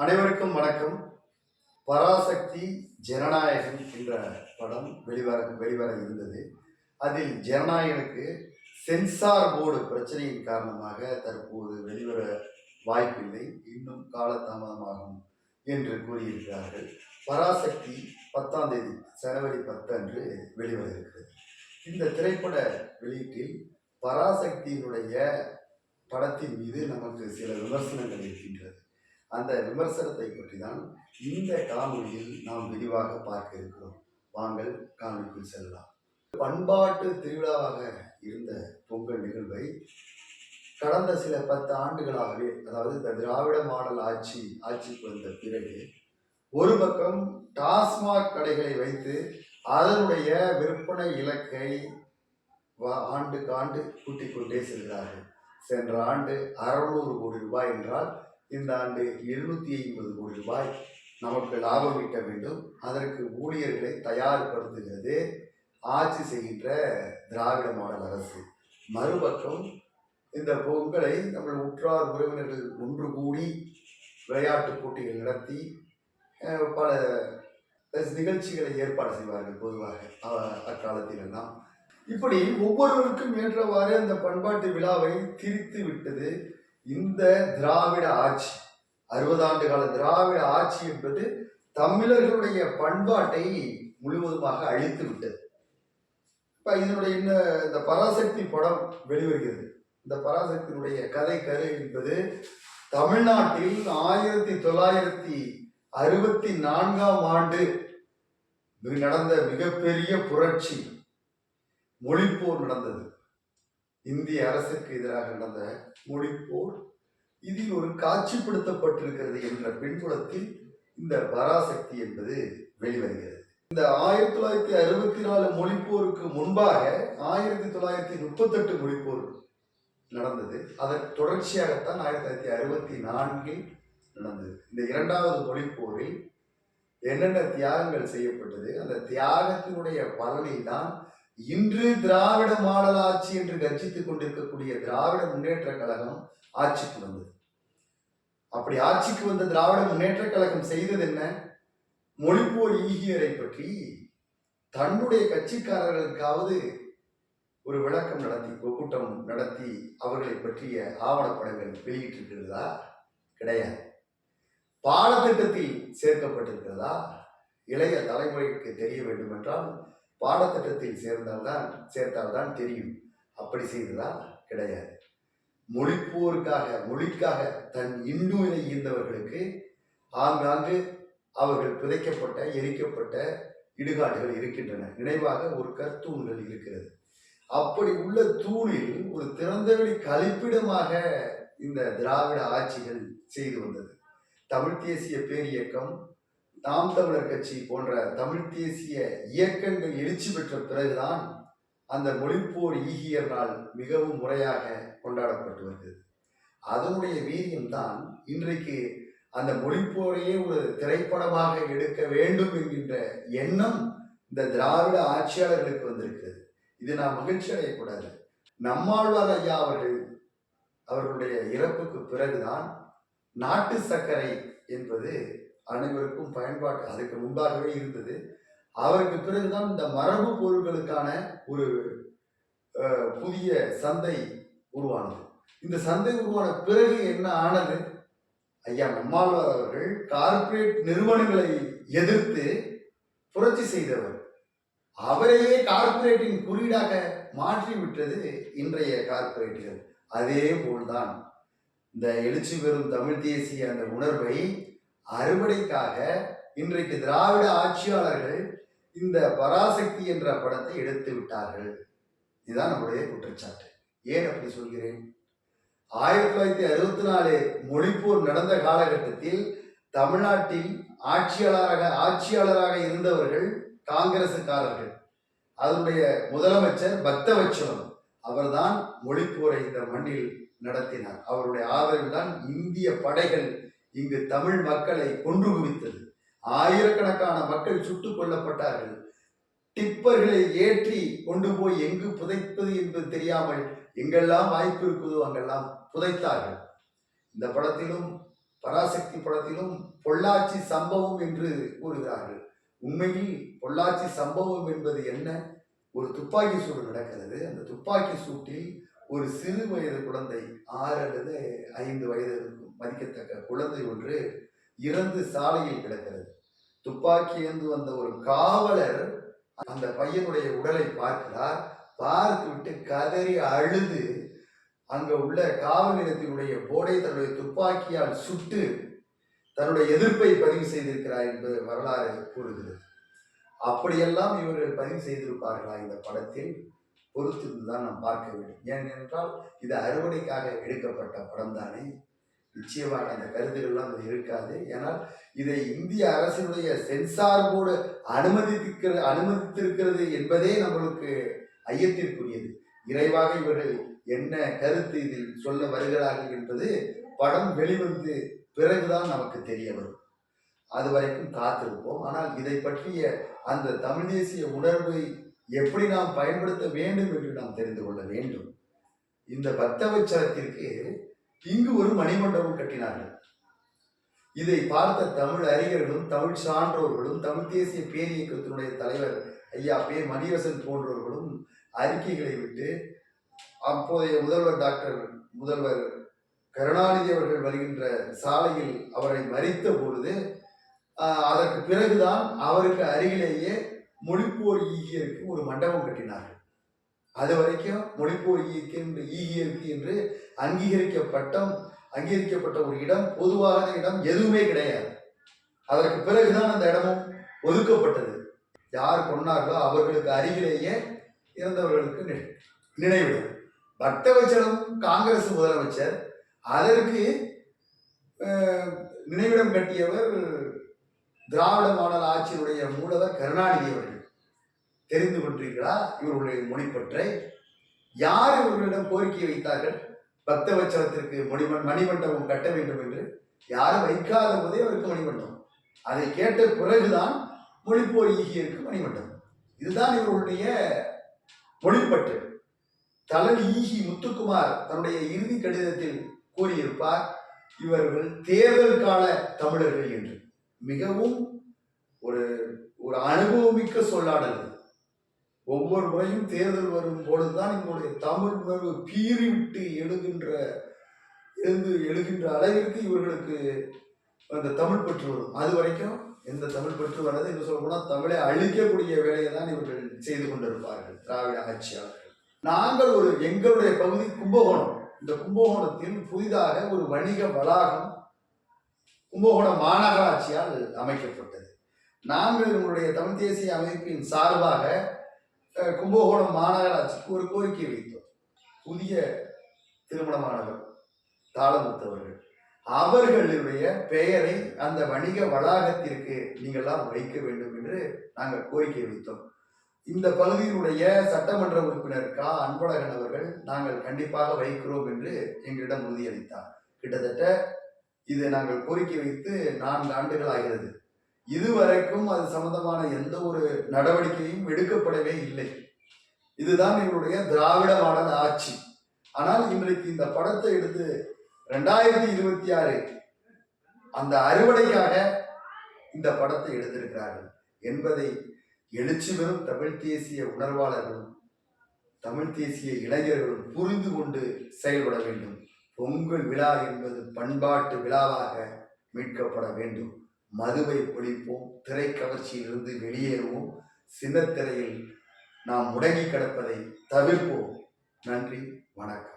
அனைவருக்கும் வணக்கம். பராசக்தி ஜனநாயகம் என்ற படம் வெளிவர வெளிவர இருந்தது. அதில் ஜனநாயகனுக்கு சென்சார் போர்டு பிரச்சனையின் காரணமாக தற்போது வெளிவர வாய்ப்பில்லை. இன்னும் காலதாமதமாகும் என்று கூறியிருக்கிறார்கள். பராசக்தி பத்தாம் தேதி ஜனவரி பத்து அன்று வெளிவர இருக்கிறது. இந்த திரைப்பட வெளியீட்டில் பராசக்தியினுடைய படத்தின் மீது நமக்கு சில விமர்சனங்கள் இருக்கின்றது. அந்த விமர்சனத்தை பற்றி தான் இந்த காணொலியில் நாம் விரிவாக பார்க்க இருக்கிறோம். வாங்கள் காணொலிக்குள் செல்லலாம். பண்பாட்டு திருவிழாவாக இருந்த பொங்கல் நிகழ்வை கடந்த சில பத்து ஆண்டுகளாகவே அதாவது இந்த திராவிட மாடல் ஆட்சி ஆட்சிக்கு வந்த பிறகு ஒரு பக்கம் டாஸ்மாக் கடைகளை வைத்து அதனுடைய விற்பனை இலக்கை ஆண்டுக்கு ஆண்டு கூட்டிக் கொண்டே செல்கிறார்கள். சென்ற ஆண்டு அறுநூறு கோடி ரூபாய் என்றால் இந்த ஆண்டு எழுநூத்தி ஐம்பது கோடி ரூபாய் நமக்கு லாபம் ஈட்ட வேண்டும். அதற்கு ஊழியர்களை தயார்படுத்துகிறது. ஆட்சி செய்கின்ற திராவிட மாடல் அரசு. மறுபக்கம் இந்த பொங்கலை நம்ம உற்றார் உறவினர்கள் ஒன்று கூடி விளையாட்டுப் போட்டிகள் நடத்தி பல நிகழ்ச்சிகளை ஏற்பாடு செய்வார்கள் பொதுவாக அக்காலத்திலெல்லாம். அக்காலத்தில் எல்லாம் இப்படி ஒவ்வொருவருக்கும் ஏற்றவாறு அந்த பண்பாட்டு விழாவை திரித்து விட்டது இந்த திராவிட ஆட்சி அறுபது ஆண்டு கால திராவிட ஆட்சி என்பது தமிழர்களுடைய பண்பாட்டை முழுவதுமாக அழித்து விட்டது. இப்ப இதனுடைய இந்த இந்த பராசக்தி படம் வெளிவருகிறது. இந்த பராசக்தியினுடைய கதை கரு என்பது தமிழ்நாட்டில் ஆயிரத்தி தொள்ளாயிரத்தி அறுபத்தி நான்காம் ஆண்டு நடந்த மிகப்பெரிய புரட்சி மொழிப்போர் நடந்தது. இந்திய அரசுக்கு எதிராக நடந்த மொழிப்போர் இதில் ஒரு காட்சிப்படுத்தப்பட்டிருக்கிறது என்ற பின்புலத்தில் இந்த பராசக்தி என்பது வெளிவருகிறது. இந்த ஆயிரத்தி தொள்ளாயிரத்தி அறுபத்தி நாலு மொழிப்போருக்கு முன்பாக ஆயிரத்தி தொள்ளாயிரத்தி முப்பத்தெட்டு மொழிப்போர் நடந்தது. அதன் தொடர்ச்சியாகத்தான் ஆயிரத்தி தொள்ளாயிரத்தி அறுபத்தி நான்கில் நடந்தது. இந்த இரண்டாவது மொழிப்போரில் என்னென்ன தியாகங்கள் செய்யப்பட்டது அந்த தியாகத்தினுடைய பலனில் தான் இன்று திராவிட மாடல் ஆட்சி என்று கர்ஜித்துக் கொண்டிருக்கக்கூடிய திராவிட முன்னேற்ற கழகம் ஆட்சிக்கு வந்தது. அப்படி ஆட்சிக்கு வந்த திராவிட முன்னேற்ற கழகம் செய்தது என்ன? மொழிப்போர் ஈகியரை பற்றி தன்னுடைய கட்சிக்காரர்களுக்காவது ஒரு விளக்கம் நடத்தி கூட்டம் நடத்தி அவர்களை பற்றிய ஆவணப்படங்கள் வெளியிட்டிருக்கிறதா? கிடையாது. பாடத்திட்டத்தில் சேர்க்கப்பட்டிருக்கிறதா? இளைய தலைமுறைக்கு தெரிய வேண்டும் என்றால் பாடத்திட்டத்தில் சேர்ந்தால்தான் சேர்த்தால்தான் தெரியும். அப்படி செய்ததால் கிடையாது. மொழிப்போருக்காக மொழிக்காக தன் இன்னுயிரை ஈர்ந்தவர்களுக்கு ஆங்காங்கு அவர்கள் புதைக்கப்பட்ட எரிக்கப்பட்ட இடுகாடுகள் இருக்கின்றன. நினைவாக ஒரு கற்தூண்கள் இருக்கிறது. அப்படி உள்ள தூணில் ஒரு திறந்தவெளி கழிப்பிடமாக இந்த திராவிட ஆட்சிகள் செய்து வந்தது. தமிழ் தேசிய பேரியக்கம் நாம் தமிழர் கட்சி போன்ற தமிழ் தேசிய இயக்கங்கள் எழுச்சி பெற்ற பிறகுதான் அந்த மொழிப்போர் ஈகியர் நாள் மிகவும் முறையாக கொண்டாடப்பட்டு வருகிறது. அதனுடைய வீரியம்தான் இன்றைக்கு அந்த மொழிப்போரையே ஒரு திரைப்படமாக எடுக்க வேண்டும் என்கின்ற எண்ணம் இந்த திராவிட ஆட்சியாளர்களுக்கு வந்திருக்கிறது. இது நான் மகிழ்ச்சி அடையக்கூடாது. நம்மாழ்வார் ஐயா அவர்கள் அவர்களுடைய இறப்புக்கு பிறகுதான் நாட்டு சர்க்கரை என்பது அனைவருக்கும் பயன்பாட்டு அதுக்கு முன்பாகவே இருந்தது. அவருக்கு பிறகுதான் இந்த மரபு பொருட்களுக்கான ஒரு புதிய சந்தை உருவானது. இந்த சந்தை உருவான பிறகு என்ன ஆனது? ஐயா நம்மாழ்வார் அவர்கள் கார்ப்பரேட் நிறுவனங்களை எதிர்த்து புரட்சி செய்தவர். அவரையே கார்ப்பரேட்டின் குறியீடாக மாற்றி விட்டது இன்றைய கார்ப்பரேட்டுகள். அதே போல்தான் இந்த எழுச்சி பெறும் தமிழ் தேசிய அந்த உணர்வை அறுவடைக்காக இன்றைக்கு திராவிட ஆட்சியாளர்கள் இந்த பராசக்தி என்ற படத்தை எடுத்து விட்டார்கள். இதுதான் நம்முடைய குற்றச்சாட்டு. ஏன் அப்படி சொல்கிறேன்? ஆயிரத்தி தொள்ளாயிரத்தி அறுபத்தி நாலு மொழிப்போர் நடந்த காலகட்டத்தில் தமிழ்நாட்டில் ஆட்சியாளராக ஆட்சியாளராக இருந்தவர்கள் காங்கிரசுக்காரர்கள். அதனுடைய முதலமைச்சர் பக்தவச்சலம் அவர்தான் மொழிப்போரை இந்த மண்ணில் நடத்தினார். அவருடைய ஆதரவில் தான் இந்திய படைகள் இங்கு தமிழ் மக்களை கொன்று குவித்தது ஆயிரக்கணக்கான மக்கள் சுட்டுக் கொல்லப்பட்டார்கள். டிப்பர்களை ஏற்றி கொண்டு போய் எங்கு புதைப்பது என்பது தெரியாமல் எங்கெல்லாம் வாய்ப்பு இருக்குதோ அங்கெல்லாம் புதைத்தார்கள். இந்த படத்திலும் பராசக்தி படத்திலும் பொள்ளாச்சி சம்பவம் என்று கூறுகிறார்கள். உண்மையில் பொள்ளாச்சி சம்பவம் என்பது என்ன? ஒரு துப்பாக்கி சூடு நடக்கிறது. அந்த துப்பாக்கி சூட்டில் ஒரு சிறு வயது குழந்தை ஆறு அல்லது ஐந்து வயது இருக்கும் மதிக்கத்தக்க குழந்தை ஒன்று இறந்து சாலையில் கிடக்கிறது. துப்பாக்கி ஏந்து வந்த ஒரு காவலர் அந்த பையனுடைய உடலை பார்க்கிறார். பார்த்து விட்டு கதறி அழுது அங்க உள்ள காவல் நிலையத்தினுடைய போடை தன்னுடைய துப்பாக்கியால் சுட்டு தன்னுடைய எதிர்ப்பை பதிவு செய்திருக்கிறார் என்பது வரலாறு கூறுகிறது. அப்படியெல்லாம் இவர்கள் பதிவு செய்திருப்பார்களா இந்த படத்தில்? பொறுத்திருந்து தான் நாம் பார்க்க வேண்டும். ஏனென்றால் இது அறுவடைக்காக எடுக்கப்பட்ட படம் தானே? நிச்சயமாக அந்த கருத்துக்கள்லாம் அது இருக்காது. ஏனால் இதை இந்திய அரசினுடைய சென்சார் போர்டு அனுமதித்திருக்கிற அனுமதித்திருக்கிறது என்பதே நம்மளுக்கு ஐயத்திற்குரியது. இறைவாக இவர்கள் என்ன கருத்து இதில் சொல்ல வருகிறார்கள் என்பது படம் வெளிவந்து பிறகுதான் நமக்கு தெரிய வரும். அது வரைக்கும் காத்திருப்போம். ஆனால் இதை பற்றிய அந்த தமிழ் தேசிய உணர்வை எப்படி நாம் பயன்படுத்த வேண்டும் என்று நாம் தெரிந்து கொள்ள வேண்டும். இந்த பக்தவச்சரத்திற்கு இங்கு ஒரு மணிமண்டபம் கட்டினார்கள். இதை பார்த்த தமிழ் அறிஞர்களும் தமிழ் சான்றோர்களும் தமிழ் தேசிய பேரியக்கத்தினுடைய தலைவர் ஐயா பே மணியரசன் போன்றவர்களும் அறிக்கைகளை விட்டு அப்போதைய முதல்வர் டாக்டர் முதல்வர் கருணாநிதி அவர்கள் வருகின்ற சாலையில் அவரை மறித்த பொழுது அதற்கு பிறகுதான் அவருக்கு அருகிலேயே மொழிப்போர் ஈகியருக்கு ஒரு மண்டபம் கட்டினார்கள். அது வரைக்கும் மொழிப்போர் ஈகிய ஈகியருக்கு என்று அங்கீகரிக்கப்பட்டம் அங்கீகரிக்கப்பட்ட ஒரு இடம் பொதுவான இடம் எதுவுமே கிடையாது. அதற்கு பிறகுதான் அந்த இடமும் ஒதுக்கப்பட்டது. யார் கொண்டார்களோ அவர்களுக்கு அருகிலேயே இறந்தவர்களுக்கு நி- நினைவிடம். காங்கிரஸ் முதலமைச்சர் அதற்கு நினைவிடம் கட்டியவர் திராவிட மாடல் ஆட்சியினுடைய மூலவர் கருணாநிதி அவர்கள். தெரிந்து கொண்டீர்களா? இவர்களுடைய மொழிப்பற்றை யார் இவர்களிடம் கோரிக்கை வைத்தார்கள்? பக்தவச்சலத்திற்கு மணிமண் மணிமண்டபம் கட்ட வேண்டும் என்று யாரும் வைக்காத போதே அவருக்கு மணிமண்டபம். அதை கேட்ட பிறகுதான் மொழிப்போர் ஈகியருக்கு மணிமண்டபம். இதுதான் இவர்களுடைய மொழிப்பற்று. தலன் ஈகி முத்துக்குமார் தன்னுடைய இறுதி கடிதத்தில் கூறியிருப்பார் இவர்கள் தேர்தல் கால தமிழர்கள் என்று. மிகவும் ஒரு ஒரு அனுபவமிக்க சொல்லாடல் ஒவ்வொரு முறையும் தேர்தல் வரும் பொழுதுதான் எங்களுடைய தமிழ் உணர்வு பீறிவிட்டு எழுகின்ற எழுந்து எழுகின்ற அளவிற்கு இவர்களுக்கு அந்த தமிழ் பற்று வரும். அது வரைக்கும் எந்த தமிழ் பற்று வராது என்று சொல்ல போனால் தமிழை அழிக்கக்கூடிய வேலையை தான் இவர்கள் செய்து கொண்டிருப்பார்கள் திராவிட ஆட்சியாளர்கள். நாங்கள் ஒரு எங்களுடைய பகுதி கும்பகோணம். இந்த கும்பகோணத்தில் புதிதாக ஒரு வணிக வளாகம் கும்பகோணம் மாநகராட்சியால் அமைக்கப்பட்டது. நாங்கள் எங்களுடைய தமிழ் தேசிய அமைப்பின் சார்பாக கும்பகோணம் மாநகராட்சிக்கு ஒரு கோரிக்கை வைத்தோம். புதிய திருமணமானவர் தாளமுத்தவர்கள். அவர்களுடைய பெயரை அந்த வணிக வளாகத்திற்கு நீங்கள்லாம் வைக்க வேண்டும் என்று நாங்கள் கோரிக்கை வைத்தோம். இந்த பகுதியினுடைய சட்டமன்ற உறுப்பினர் கா. அன்பழகன் அவர்கள் நாங்கள் கண்டிப்பாக வைக்கிறோம் என்று எங்களிடம் உறுதியளித்தார். கிட்டத்தட்ட இது நாங்கள் கோரிக்கை வைத்து நான்கு ஆண்டுகள் ஆகிறது. இதுவரைக்கும் அது சம்பந்தமான எந்த ஒரு நடவடிக்கையும் எடுக்கப்படவே இல்லை. இதுதான் இவருடைய திராவிட மாடல் ஆட்சி. ஆனால் இன்றைக்கு இந்த படத்தை எடுத்து ரெண்டாயிரத்தி இருபத்தி ஆறு அந்த அறுவடைக்காக இந்த படத்தை எடுத்திருக்கிறார்கள் என்பதை எழுச்சி பெறும் தமிழ் தேசிய உணர்வாளர்களும் தமிழ் தேசிய இளைஞர்களும் புரிந்து கொண்டு செயல்பட வேண்டும். பொங்கல் விழா என்பது பண்பாட்டு விழாவாக மீட்கப்பட வேண்டும். மதுவை ஒழிப்போம் திரைக்கவர்ச்சியிலிருந்து வெளியேறுவோம். சின்னத்திரையில் நாம் முடங்கி கிடப்பதை தவிர்ப்போம். நன்றி வணக்கம்.